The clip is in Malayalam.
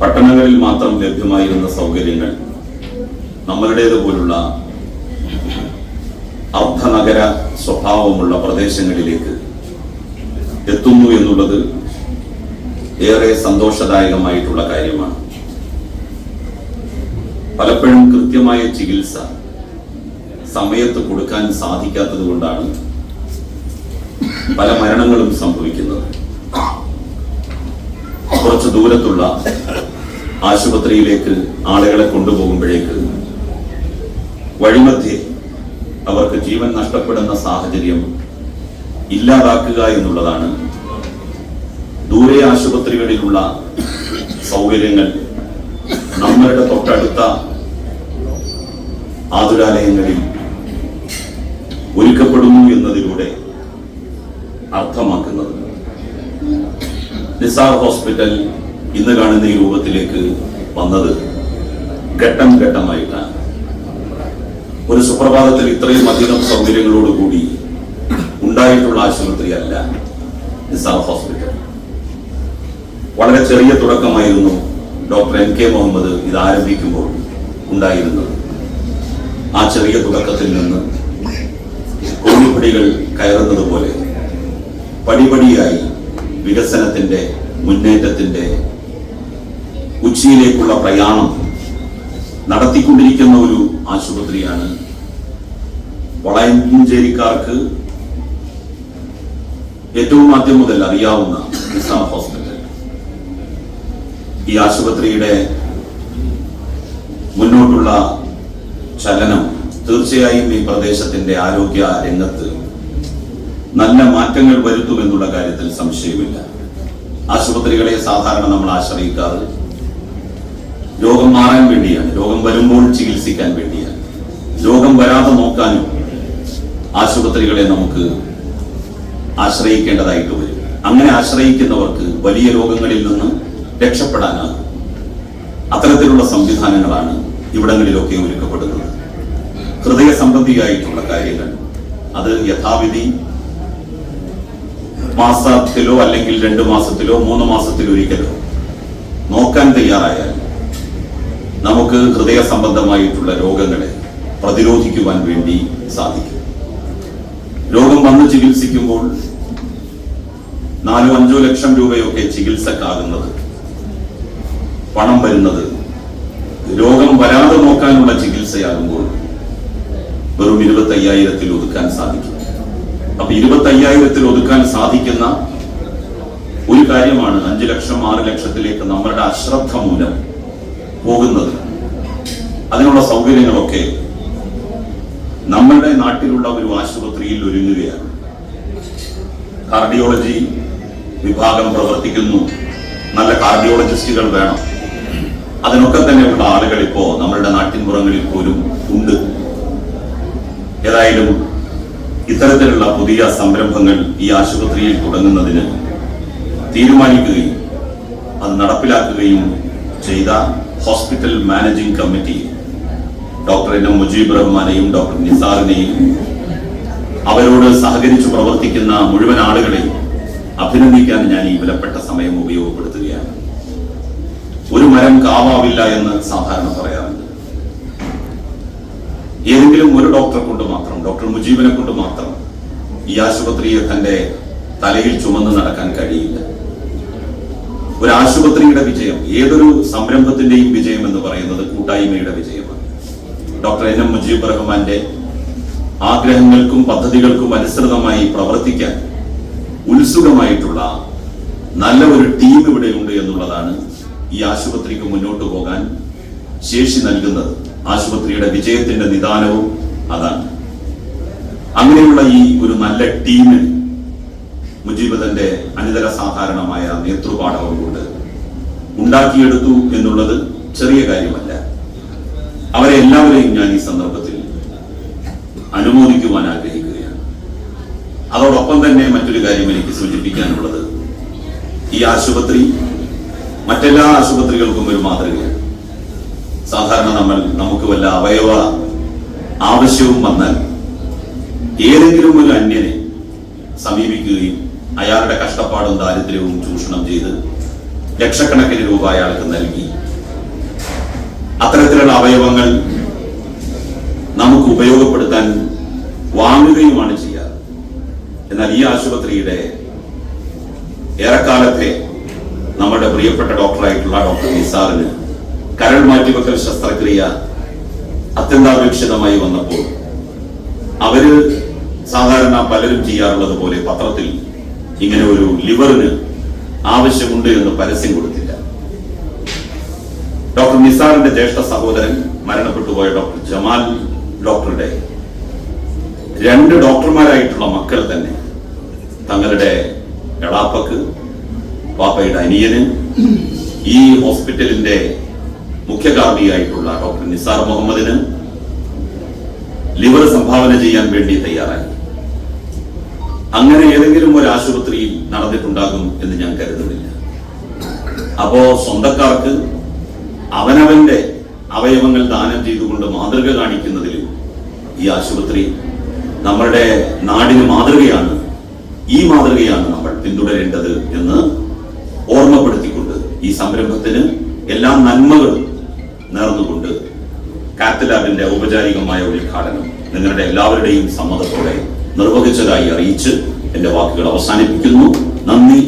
പട്ടണങ്ങളിൽ മാത്രം ലഭ്യമായിരുന്ന സൗകര്യങ്ങൾ നമ്മളുടേതുപോലുള്ള അർദ്ധനഗര സ്വഭാവമുള്ള പ്രദേശങ്ങളിലേക്ക് എത്തുന്നു എന്നുള്ളത് ഏറെ സന്തോഷദായകമായിട്ടുള്ള കാര്യമാണ്. പലപ്പോഴും കൃത്യമായ ചികിത്സ സമയത്ത് കൊടുക്കാൻ സാധിക്കാത്തത് കൊണ്ടാണ് പല മരണങ്ങളും സംഭവിക്കുന്നത്. കുറച്ച് ദൂരത്തുള്ള ആശുപത്രിയിലേക്ക് ആളുകളെ കൊണ്ടുപോകുമ്പോഴേക്ക് വഴിമധ്യേ അവർക്ക് ജീവൻ നഷ്ടപ്പെടുന്ന സാഹചര്യം ഇല്ലാതാക്കുക എന്നുള്ളതാണ് ദൂരെ ആശുപത്രികളിലുള്ള സൗകര്യങ്ങൾ നമ്മളുടെ തൊട്ടടുത്ത ആതുരാലയങ്ങളിൽ ഒരുക്കപ്പെടുന്നു എന്നതിലൂടെ അർത്ഥമാക്കുന്നത്. നിസാർ ഹോസ്പിറ്റൽ ഇന്ന് കാണുന്ന ഈ രൂപത്തിലേക്ക് വന്നത് ഘട്ടം ഘട്ടമായിട്ടാണ്. ഒരു സുപ്രഭാതത്തിൽ ഇത്രയും അധികം സൗകര്യങ്ങളോടുകൂടി ഉണ്ടായിട്ടുള്ള ആശുപത്രി അല്ല നിസാർ ഹോസ്പിറ്റൽ. വളരെ ചെറിയ തുടക്കമായിരുന്നു ഡോക്ടർ എം കെ മുഹമ്മദ് ഇത് ആരംഭിക്കുമ്പോൾ ഉണ്ടായിരുന്നത്. ആ ചെറിയ തുടക്കത്തിൽ നിന്ന് കോണിപ്പടികൾ കയറുന്നത് പോലെ പടിപടിയായി വികസനത്തിന്റെ മുന്നേറ്റത്തിന്റെ ഉച്ചിയിലേക്കുള്ള പ്രയാണം നടത്തിക്കൊണ്ടിരിക്കുന്ന ഒരു ആശുപത്രിയാണ്. വളയഞ്ചേരിക്കാർക്ക് ഏറ്റവും ആദ്യം മുതൽ അറിയാവുന്ന നിസാം ഹോസ്പിറ്റൽ. ഈ ആശുപത്രിയുടെ മുന്നോട്ടുള്ള ചലനം തീർച്ചയായും ഈ പ്രദേശത്തിന്റെ ആരോഗ്യ രംഗത്ത് നല്ല മാറ്റങ്ങൾ വരുത്തുമെന്നുള്ള കാര്യത്തിൽ സംശയമില്ല. ആശുപത്രികളെ സാധാരണ നമ്മൾ ആശ്രയിക്കാറ് രോഗം മാറാൻ വേണ്ടിയാണ് രോഗം വരുമ്പോൾ ചികിത്സിക്കാൻ വേണ്ടിയാണ്. രോഗം വരാതെ നോക്കാനും ആശുപത്രികളെ നമുക്ക് ആശ്രയിക്കേണ്ടതായിട്ട് വരും. അങ്ങനെ ആശ്രയിക്കുന്നവർക്ക് വലിയ രോഗങ്ങളിൽ നിന്ന് രക്ഷപ്പെടാനാകും. അത്തരത്തിലുള്ള സംവിധാനങ്ങളാണ് ഇവിടങ്ങളിലൊക്കെ ഒരുക്കപ്പെടുന്നത്. ഹൃദയ സംബന്ധിയായിട്ടുള്ള കാര്യങ്ങൾ. അത് യഥാവിധി മാസത്തിലോ അല്ലെങ്കിൽ രണ്ട് മാസത്തിലോ മൂന്ന് മാസത്തിലോ ഒരിക്കലോ നോക്കാൻ തയ്യാറായാൽ നമുക്ക് ഹൃദയ സംബന്ധമായിട്ടുള്ള രോഗങ്ങളെ പ്രതിരോധിക്കുവാൻ വേണ്ടി സാധിക്കും. രോഗം വന്ന് ചികിത്സിക്കുമ്പോൾ നാലോ അഞ്ചോ ലക്ഷം രൂപയൊക്കെ ചികിത്സക്കാകുന്നത് പണം വരുന്നത് രോഗം വരാതെ നോക്കാനുള്ള ചികിത്സയാകുമ്പോൾ വെറും ഇരുപത്തി അയ്യായിരത്തിൽ ഒതുക്കാൻ സാധിക്കും. അപ്പൊ ഇരുപത്തി അയ്യായിരത്തിൽ ഒതുക്കാൻ സാധിക്കുന്ന ഒരു കാര്യമാണ് അഞ്ചു ലക്ഷം ആറ് ലക്ഷത്തിലേക്ക് നമ്മളുടെ അശ്രദ്ധ മൂലം പോകുന്നത്. അതിനുള്ള സൗകര്യങ്ങളൊക്കെ നമ്മളുടെ നാട്ടിലുള്ള ഒരു ആശുപത്രിയിൽ ഒരുങ്ങുകയാണ്. കാർഡിയോളജി വിഭാഗം പ്രവർത്തിക്കുന്നു. നല്ല കാർഡിയോളജിസ്റ്റുകൾ വേണം. അതിനൊക്കെ തന്നെയുള്ള ആളുകൾ ഇപ്പോ നമ്മളുടെ നാട്ടിൻപുറങ്ങളിൽ പോലും ഉണ്ട്. ഏതായാലും ഇത്തരത്തിലുള്ള പുതിയ സംരംഭങ്ങൾ ഈ ആശുപത്രിയിൽ തുടങ്ങുന്നതിന് തീരുമാനിക്കുകയും അത് നടപ്പിലാക്കുകയും ചെയ്ത hospital managing committee doctor N M Mujeeb റഹ്മാനെയും doctor നിസാറിനെയും അവരോട് സഹകരിച്ചു പ്രവർത്തിക്കുന്ന മുഴുവൻ ആളുകളെയും അഭിനന്ദിക്കാൻ ഞാൻ ഈ വിലപ്പെട്ട സമയം ഉപയോഗപ്പെടുത്തുകയാണ്. ഒരു മരം കാവാവില്ല എന്ന് സാധാരണ പറയാറുണ്ട്. ഏതെങ്കിലും ഒരു ഡോക്ടറെ കൊണ്ട് മാത്രം ഡോക്ടർ മുജീബിനെ കൊണ്ട് മാത്രം ഈ ആശുപത്രിയെ തന്റെ തലയിൽ ചുമന്ന് നടക്കാൻ കഴിയില്ല. ഒരു ആശുപത്രിയുടെ വിജയം ഏതൊരു സംരംഭത്തിന്റെയും വിജയം എന്ന് പറയുന്നത് കൂട്ടായ്മയുടെ വിജയമാണ്. ഡോക്ടർ എൻ എം മുജീബ് റഹ്മാന്റെ ആഗ്രഹങ്ങൾക്കും പദ്ധതികൾക്കും അനുസൃതമായി പ്രവർത്തിക്കാൻ ഉത്സുകമായിട്ടുള്ള നല്ല ഒരു ടീം ഇവിടെയുണ്ട് എന്നുള്ളതാണ് ഈ ആശുപത്രിക്ക് മുന്നോട്ട് പോകാൻ ശേഷി നൽകുന്നത്. ആശുപത്രിയുടെ വിജയത്തിന്റെ നിദാനവും അതാണ്. അങ്ങനെയുള്ള ഈ ഒരു നല്ല ടീമിന് മുജീബ് തന്റെ അനിതര സാധാരണമായ നേതൃപാഠവും കൊണ്ട് ഉണ്ടാക്കിയെടുത്തു എന്നുള്ളത് ചെറിയ കാര്യമല്ല. അവരെ എല്ലാവരെയും ഞാൻ ഈ സന്ദർഭത്തിൽ അനുമോദിക്കുവാൻ ആഗ്രഹിക്കുകയാണ്. അതോടൊപ്പം തന്നെ മറ്റൊരു കാര്യം എനിക്ക് സൂചിപ്പിക്കാനുള്ളത്. ഈ ആശുപത്രി മറ്റെല്ലാ ആശുപത്രികൾക്കും ഒരു മാതൃകയാണ്. സാധാരണ നമ്മൾ നമുക്ക് വല്ല അവയവ ആവശ്യവും വന്നാൽ ഏതെങ്കിലും ഒരു അന്യനെ സമീപിക്കുകയും അയാളുടെ കഷ്ടപ്പാടും ദാരിദ്ര്യവും ചൂഷണം ചെയ്ത് ലക്ഷക്കണക്കിന് രൂപ അയാൾക്ക് നൽകി. അത്തരത്തിലുള്ള അവയവങ്ങൾ നമുക്ക് ഉപയോഗപ്പെടുത്താൻ വാങ്ങുകയുമാണ് ചെയ്യാറ്. എന്നാൽ ഈ ആശുപത്രിയുടെ ഏറെക്കാലത്തെ നമ്മുടെ പ്രിയപ്പെട്ട ഡോക്ടറായിട്ടുള്ള ഡോക്ടർ നിസാറിന് കരൾ മാറ്റിവെക്കൽ ശസ്ത്രക്രിയ അത്യന്താപേക്ഷിതമായി വന്നപ്പോൾ അവർ സാധാരണ പലരും ചെയ്യാറുള്ളത് പോലെ പത്രത്തിൽ ഇങ്ങനെ ഒരു ലിവറിന് ആവശ്യമുണ്ട് എന്ന് പരസ്യം കൊടുത്തില്ല. ഡോക്ടർ നിസാറിന്റെ ജ്യേഷ്ഠ സഹോദരൻ മരണപ്പെട്ടു പോയ ഡോക്ടർ ജമാൽ ഡോക്ടറുടെ രണ്ട് ഡോക്ടർമാരായിട്ടുള്ള മക്കൾ തന്നെ തങ്ങളുടെ എളാപ്പക്ക് പാപ്പയുടെ അനിയന് ഈ ഹോസ്പിറ്റലിന്റെ മുഖ്യ കാർമ്മികയായിട്ടുള്ള ഡോക്ടർ നിസാർ മുഹമ്മദിന് ലിവർ സംഭാവന ചെയ്യാൻ വേണ്ടി തയ്യാറായി. അങ്ങനെ ഏതെങ്കിലും ഒരു ആശുപത്രിയിൽ നടന്നിട്ടുണ്ടാകും എന്ന് ഞാൻ കരുതുന്നില്ല. അപ്പോ സ്വന്തക്കാർക്ക് അവനവന്റെ അവയവങ്ങൾ ദാനം ചെയ്തുകൊണ്ട് മാതൃക കാണിക്കുന്നതിൽ ഈ ആശുപത്രി നമ്മളുടെ നാടിന് മാതൃകയാണ് ഈ മാതൃകയാണ് നമ്മൾ പിന്തുടരേണ്ടത് എന്ന് ഓർമ്മപ്പെടുത്തിക്കൊണ്ട് ഈ സംരംഭത്തിന് എല്ലാ നന്മകളും നേർന്നുകൊണ്ട് കാത്തലാബിന്റെ ഔപചാരികമായ ഉദ്ഘാടനം നിങ്ങളുടെ എല്ലാവരുടെയും സമ്മതത്തോടെ നിർവഹിച്ചതായി അറിയിച്ച് എന്റെ വാക്കുകൾ അവസാനിപ്പിക്കുന്നു. നന്ദി.